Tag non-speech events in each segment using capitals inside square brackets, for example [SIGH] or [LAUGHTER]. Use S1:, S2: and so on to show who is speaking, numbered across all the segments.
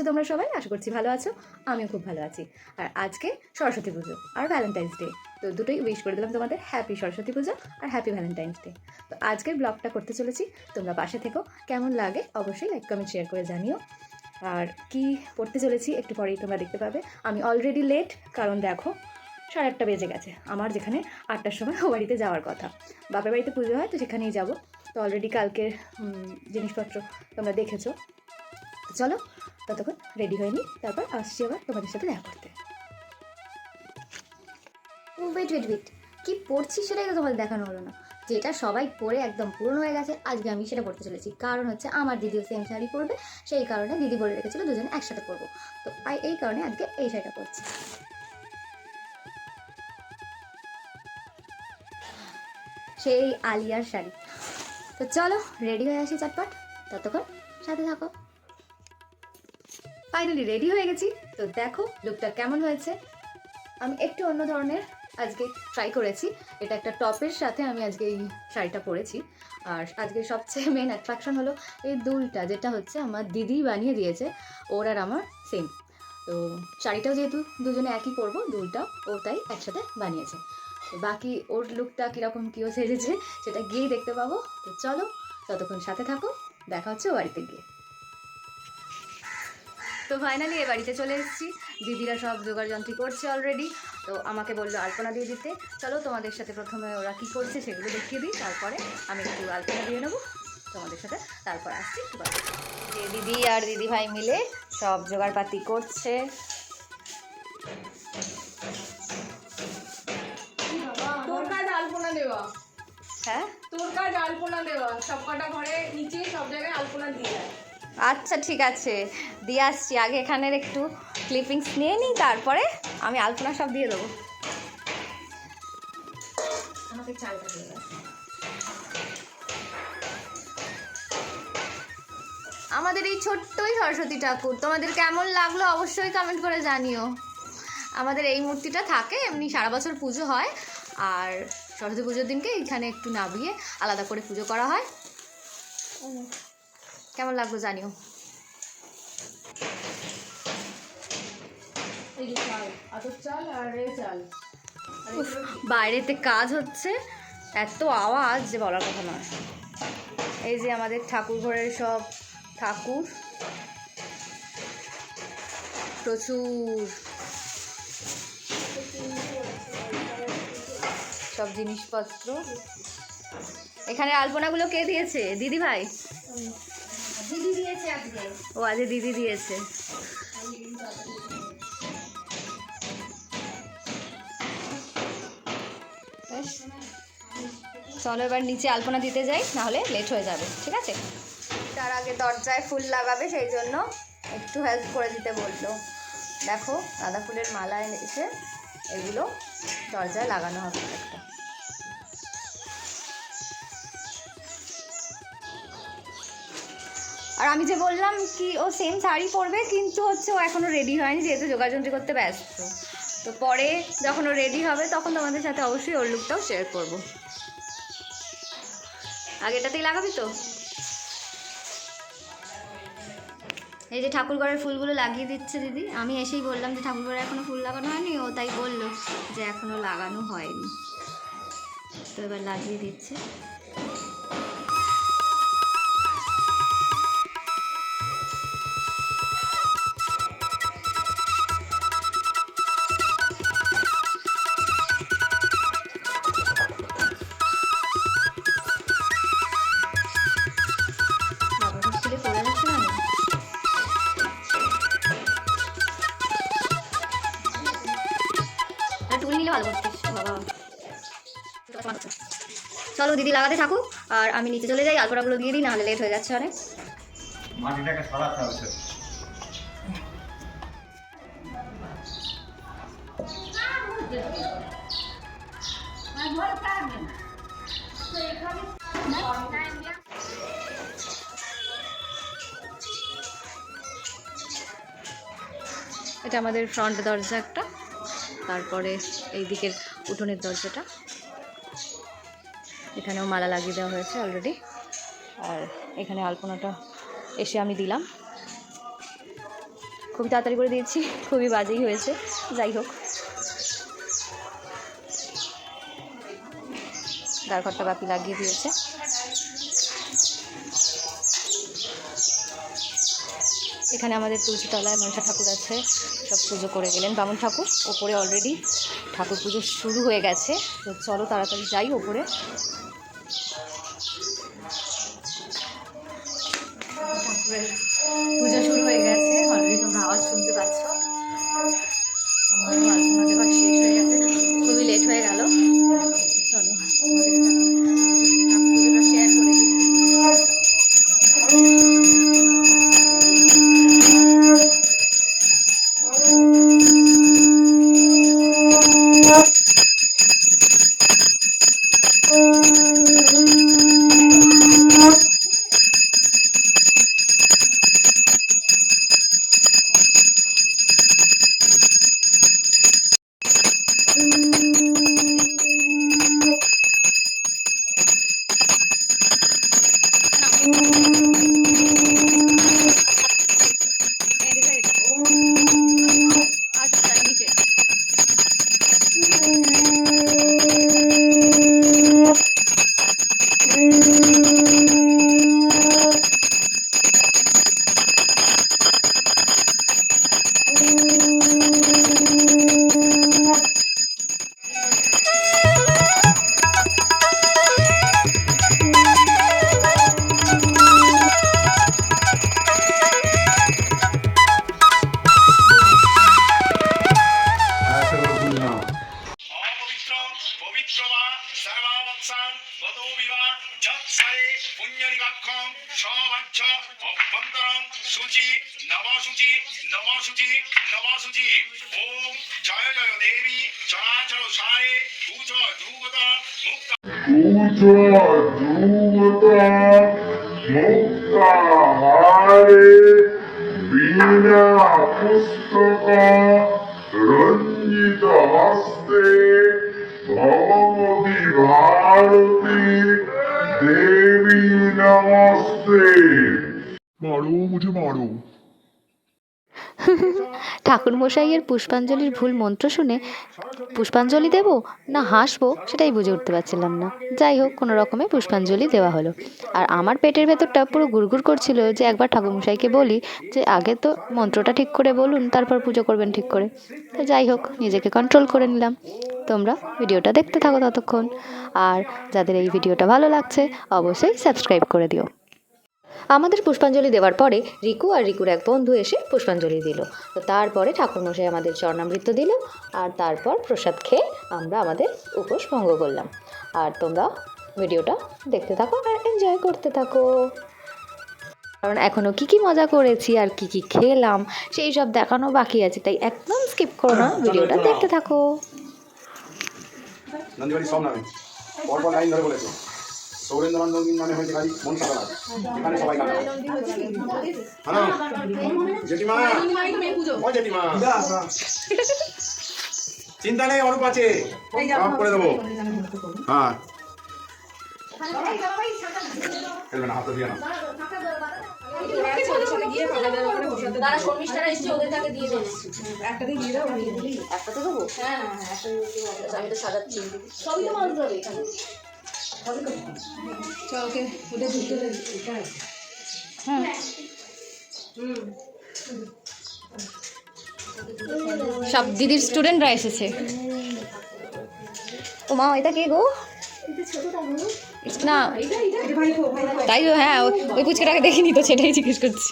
S1: আছো তোমরা সবাই? আশা করছি ভালো আছো। আমিও খুব ভালো আছি। আর আজকে সরস্বতী পুজো আর ভ্যালেন্টাইন্স ডে তো দুটোই উইশ করে দিলাম তোমাদের। হ্যাপি সরস্বতী পুজো আর হ্যাপি ভ্যালেন্টাইন্স ডে তো আজকের ব্লগটা করতে চলেছি। তোমরা পাশে থেকো। কেমন লাগে অবশ্যই লাইক কমেন্ট শেয়ার করে জানিও। আর কি পড়তে চলেছি একটু পরেই তোমরা দেখতে পাবে। আমি অলরেডি লেট কারণ দেখো সাড়ে আটটা বেজে গেছে। আমার যেখানে আটটার সময় ও বাড়িতে যাওয়ার কথা। বাপের বাড়িতে পুজো হয়, তো সেখানেই যাব। তো অলরেডি কালকের জিনিসপত্র তোমরা দেখেছ। চলো ততক্ষণ রেডি হয়ে নিই তারপর আসছি আবার তোমাদের সাথে দেখা করতে।
S2: ওয়েট ওয়েট ওয়েট কি পড়ছি সেটাই তো তোমাদের দেখানো হলো না। যেটা সবাই পরে একদম পুরনো হয়ে গেছে, আজকে আমি সেটা পড়তে চলেছি। কারণ হচ্ছে আমার দিদিও সেম শাড়ি পরবে, সেই কারণে দিদি বলে রেখেছিল দুজনে একসাথে পরবো। তো এই কারণে আজকে এই শাড়িটা পরছি। সেই আলিয়ার শাড়ি। তো চলো রেডি হয়ে আসি চটপট ততক্ষণ সাথে থাকো।
S1: ফাইনালি রেডি হয়ে গেছি। তো দেখো লুকটা কেমন হয়েছে? আমি একটু অন্য ধরনের আজকে ট্রাই করেছি। এটা একটা টপের সাথে আমি আজকে এই শাড়িটা পরেছি। আর আজকে সবচেয়ে মেন অ্যাট্রাকশন হলো এই দুলটা, যেটা হচ্ছে আমার দিদি বানিয়ে দিয়েছে। ওর আর আমার সেম তো শাড়িটাও যেহেতু দুজনে একই পরবো দুলটা ও তাই একসাথে বানিয়েছে। বাকি ওর লুকটা কীরকম, কী সেজেছে সেটা গিয়েই দেখতে পাবো। তো চলো, ততক্ষণ সাথে থাকো। দেখা হচ্ছে বাড়িতে গিয়ে। তো ফাইনালি এ বাড়িতে চলে এসেছি। দিদিরা সব জোগাড় যন্ত্রী করছে অলরেডি তো আমাকে বলল আলপনা দিয়ে দিতে। চলো তোমাদের সাথে প্রথমে ওরা কী করছে সেগুলো দেখিয়ে দিই। তারপরে আমি একটু আলপনা দিয়ে নেব। তোমাদের সাথে তারপর আসছি যে দিদি আর দিদি ভাই মিলে সব জোগাড়পাতি করছে।
S3: আলপনা দেওয়া।
S1: হ্যাঁ?
S3: তোর কাজ আলপনা দেওয়া। সব কটা ঘরে নিচে সব জায়গায় আলপনা দিয়ে দেয়।
S1: আচ্ছা ঠিক আছে। দিয়ে আসছি। আগে এখানের একটু ক্লিপিংস নিয়ে নিই, তারপরে আমি আলপনা সব দিয়ে দেবো। আমাদের এই ছোট্টই সরস্বতী ঠাকুর, তোমাদের কেমন লাগল অবশ্যই কমেন্ট করে জানিও। আমাদের এই মূর্তিটা থাকে, এমনি সারা বছর পুজো হয়, আর সরস্বতী পুজোর দিনকে এখানে একটু নাবিয়ে আলাদা করে পুজো করা হয়। কেমন লাগল জানিও। বাইরেতে কাজ হচ্ছে এত আওয়াজ যে বলার কথা নয়। এই যে আমাদের ঠাকুর ঘরের সব ঠাকুর। প্রচুর। সব জিনিসপত্র। এখানে আলপনাগুলো কে দিয়েছে? দিদি ভাই ও আজকে দিদি দিয়েছে। চলো এবার নিচে আলপনা দিতে যাই, নাহলে লেট হয়ে যাবে, ঠিক আছে? তার আগে দরজায় ফুল লাগাবে, সেই জন্য একটু হেল্প করে দিতে বলল। দেখো, গাঁদা ফুলের মালা এসে এগুলো দরজায় লাগানো হবে একটা। আর আমি যে বললাম কি, ও সেম শাড়ি পরবে, কিন্তু হচ্ছে ও এখনও রেডি হয়নি, যেহেতু যোগাযন্ত্রী করতে ব্যস্ত। তো পরে যখন ও রেডি হবে, তখন তোমাদের সাথে অবশ্যই ওর লুকটাও শেয়ার করব। আগেটাতেই লাগাবি তো? এই যে ঠাকুরঘরের ফুলগুলো লাগিয়ে দিচ্ছে দিদি। আমি এসেই বললাম যে ঠাকুরঘরে এখনও ফুল লাগানো হয়নি, ও তাই বলল যে এখনও লাগানো হয়নি। তো এবার লাগিয়ে দিচ্ছে। ভালো বাবা। চলো দিদি লাগাতে থাকুক আর আমি নিচে চলে যাই আলপনাগুলো দিয়ে দিই নাহলে লেট হয়ে যাচ্ছে অনেক।
S4: মাটিটাকে সরাতে হবে
S1: এটা আমাদের ফ্রন্ট দরজা একটা। তারপরে এই দিকের উঠোনের দরজাটা। এখানেও মালা লাগিয়ে দেওয়া হয়েছে অলরেডি আর এখানে আলপনাটা এসে আমি দিলাম। খুবই তাড়াতাড়ি করে দিয়েছি, খুবই বাজেই হয়েছে, যাই হোক। ঘরটা বাকি লাগিয়ে দিয়েছে। এখানে আমাদের তুলসীতলায় মনসা ঠাকুর আছে। পুজো করে গেলেন বামুন ঠাকুর। ওপরে অলরেডি ঠাকুর পুজো শুরু হয়ে গেছে। তো চলো তাড়াতাড়ি যাই ওপরে। পুজো শুরু হয়ে গেছে। অলরেডি তোমরা আওয়াজ শুনতে পাচ্ছ। এদিকে
S5: পুণ্যরিবাক্ষং সবাচ্ছ অভ্যন্তরং শুচি নবশুচি নবশুচি নবশুচি ওম জয় জয় দেবী চরাচর সারে পূজ ধ্রুবত মুক্ত
S6: বীণা পুস্তক রঞ্জিত হস্তে ভগবতী ভারতী দেবী [LAUGHS]
S7: ঠাকুর মশাইয়ের পুষ্পাঞ্জলির ভুল মন্ত্র শুনে পুষ্পাঞ্জলি দেব না হাসবো সেটাই বুঝে উঠতে পারছিলাম না। যাই হোক, কোনো রকমে পুষ্পাঞ্জলি দেওয়া হলো। আর আমার পেটের ভেতরটা পুরো গুড়গুড় করছিল যে একবার ঠাকুরমশাইকে বলি যে আগে তো মন্ত্রটা ঠিক করে বলুন, তারপর পুজো করবেন ঠিক করে। তো যাই হোক, নিজেকে কন্ট্রোল করে নিলাম। তোমরা ভিডিওটা দেখতে থাকো ততক্ষণ। আর যাদের এই ভিডিওটা ভালো লাগছে, অবশ্যই সাবস্ক্রাইব করে দিও। আমাদের পুষ্পাঞ্জলি দেওয়ার পরে রিকু আর রিকুর এক বন্ধু এসে পুষ্পাঞ্জলি দিল। তো তারপরে ঠাকুরমশাই আমাদের চরণামৃত দিল আর তারপর প্রসাদ খেয়ে আমরা আমাদের উপোস ভঙ্গ করলাম। আর তোমরা ভিডিওটা দেখতে থাকো আর এনজয় করতে থাকো। কারণ এখনও কী কী মজা করেছি আর কী কী খেলাম সেই সব দেখানো বাকি আছে তাই একদম স্কিপ করো না ভিডিওটা দেখতে থাকো।
S8: নন্দীবাড়ি সব নামে। পরপর লাইন ধরে বলেছে। সৌরেন্দ্রনাথ নন্দী মানে হয়েছে খালি এখানে সবাই কাটা জেঠিমা? ও জেঠিমা। চিন্তা নেই অরূপ আছে। সব করে দেবো। হ্যাঁ। ফেলবে না হাতে দিয়ে না
S2: তারা শর্মিষ্ঠারা এসছে ওদের তাকে দিয়ে দেবে।
S3: একটাতে দিয়ে দাও
S2: একটাতে দেবো? হ্যাঁ আমি তো সাজাচ্ছি। সবই তো মানুষ দেবে এখানে
S3: চল ওকে ওদের ঢুকতে দে
S1: সব দিদির স্টুডেন্টরা এসেছে। ও মা এটা কে গো? না তাই তো হ্যাঁ ওই- ওই পুচকাটাকে দেখিনি তো সেটাই জিজ্ঞেস করছি।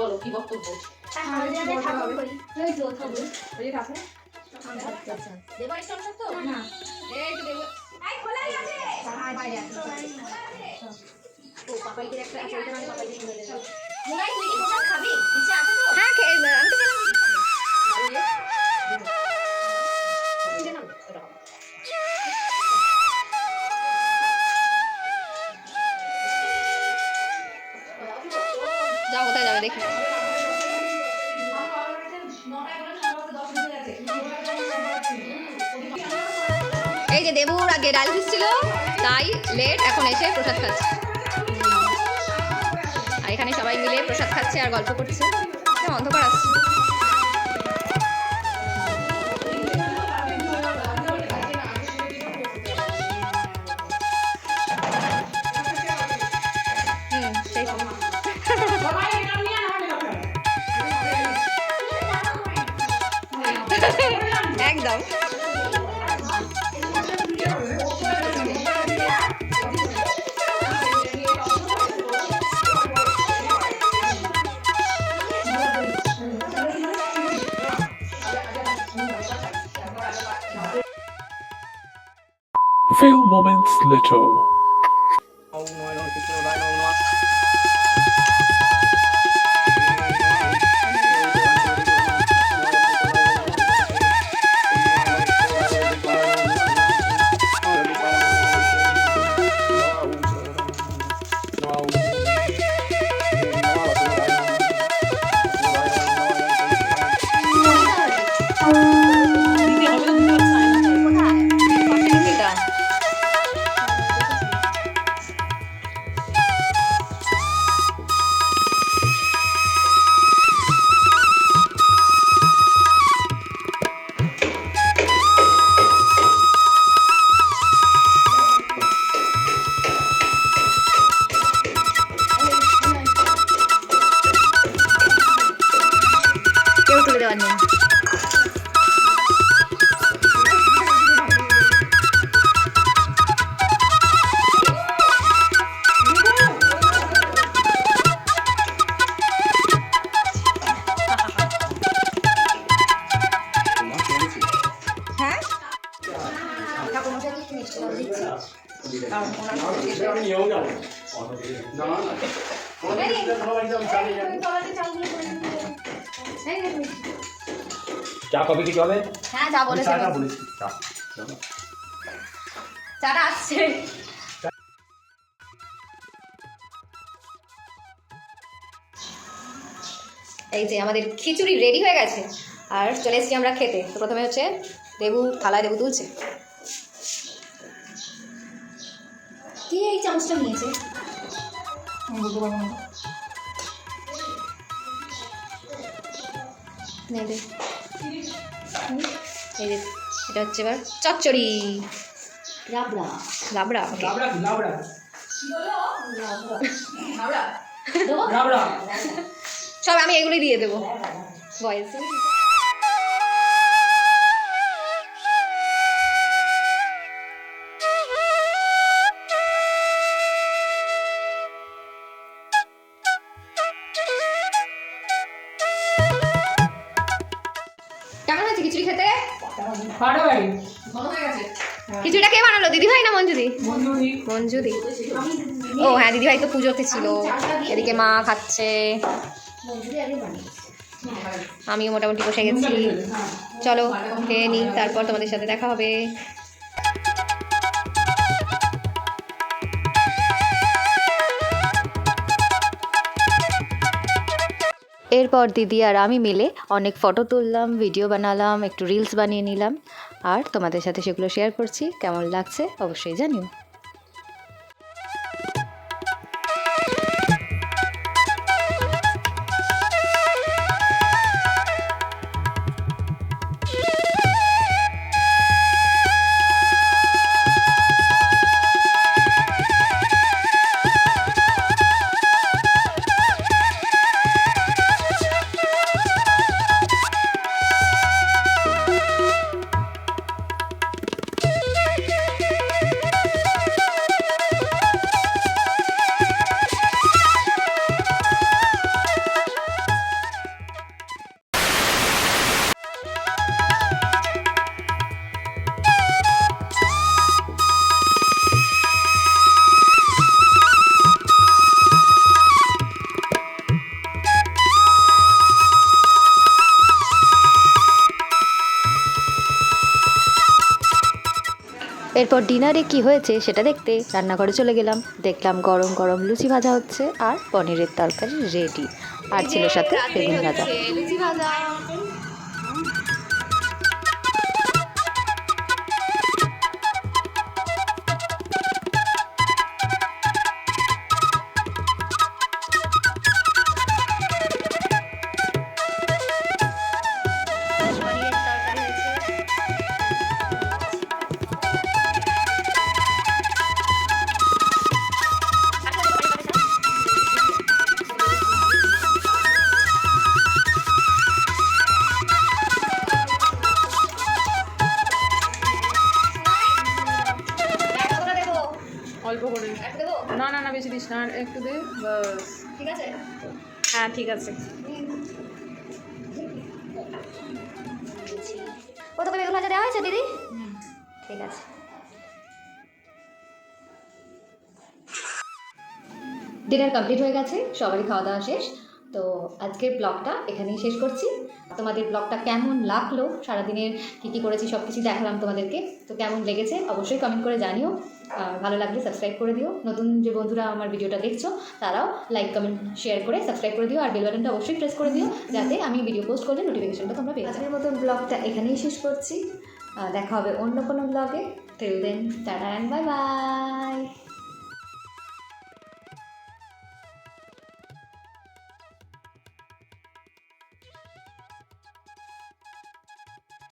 S2: ইচ্ছে কি বক্তব্য?
S1: হ্যাঁ আমি তো?
S2: এসে প্রসাদ খাচ্ছে। আর এখানে সবাই মিলে প্রসাদ খাচ্ছে আর গল্প করছে। অন্ধকার আসছে
S9: Few moments later.
S10: চা কবে হবে
S2: হ্যাঁ যা বলেছে চাটা বলেছি। চা। চাটা আসছে। এই যে আমাদের খিচুড়ি রেডি হয়ে গেছে। আর চলে এসেছি আমরা খেতে। তো প্রথমে হচ্ছে দেবু থালায় দেবু তুলছে।
S11: কে এই চামচটা নিয়েছে?
S2: নে। এই যে এটা হচ্ছে এবার চচ্চড়ি।
S11: লাবড়া।
S2: লাবড়া লাবড়া। সব আমি এগুলোই দিয়ে দেবো। বয়েস। খিচুড়িটা কে বানালো? দিদি ভাই না মঞ্জুদি? মঞ্জুদি। ও হ্যাঁ দিদিভাই তো পুজোতে ছিল। এদিকে মা খাচ্ছে। আমিও মোটামুটি বসে গেছি। চলো খেয়ে নিই তারপর তোমাদের সাথে দেখা হবে।
S1: এরপর দিদি আর আমি মিলে অনেক ফটো তুললাম ভিডিও বানালাম, একটু রিলস বানিয়ে নিলাম। আর তোমাদের সাথে সেগুলো শেয়ার করছি। কেমন লাগছে অবশ্যই জানিও।
S7: এরপর ডিনারে কি হয়েছে সেটা দেখতে রান্নাঘরে চলে গেলাম। দেখলাম গরম গরম লুচি ভাজা হচ্ছে আর পনিরের তরকারি রেডি আর ছিল সাথে বেগুন ভাজা।
S1: লুচি ভাজা।
S3: আর একটু দে বাস।
S2: ঠিক আছে?
S3: হ্যাঁ ঠিক আছে।
S2: ও তোকে বেগুন ভাজা দেওয়া হয়েছে দিদি? ঠিক আছে।
S1: ডিনার কমপ্লিট হয়ে গেছে সবারই খাওয়া দাওয়া শেষ। তো আজকের ব্লগটা এখানেই শেষ করছি। তোমাদের ব্লগটা কেমন লাগল? সারাদিনের কী কী করেছি সব কিছু দেখালাম তোমাদেরকে। তো কেমন লেগেছে অবশ্যই কমেন্ট করে জানিও। ভালো লাগলে সাবস্ক্রাইব করে দিও। নতুন যে বন্ধুরা আমার ভিডিওটা দেখছ, তারাও লাইক কমেন্ট শেয়ার করে সাবস্ক্রাইব করে দিও। আর বেল বাটনটা অবশ্যই প্রেস করে দিও, যাতে আমি ভিডিও পোস্ট করলে নোটিফিকেশনটা তোমরা পেয়ে আজকের মতন ব্লগটা এখানেই শেষ করছি। দেখা হবে অন্য কোনো ব্লগে till then tata and bye bye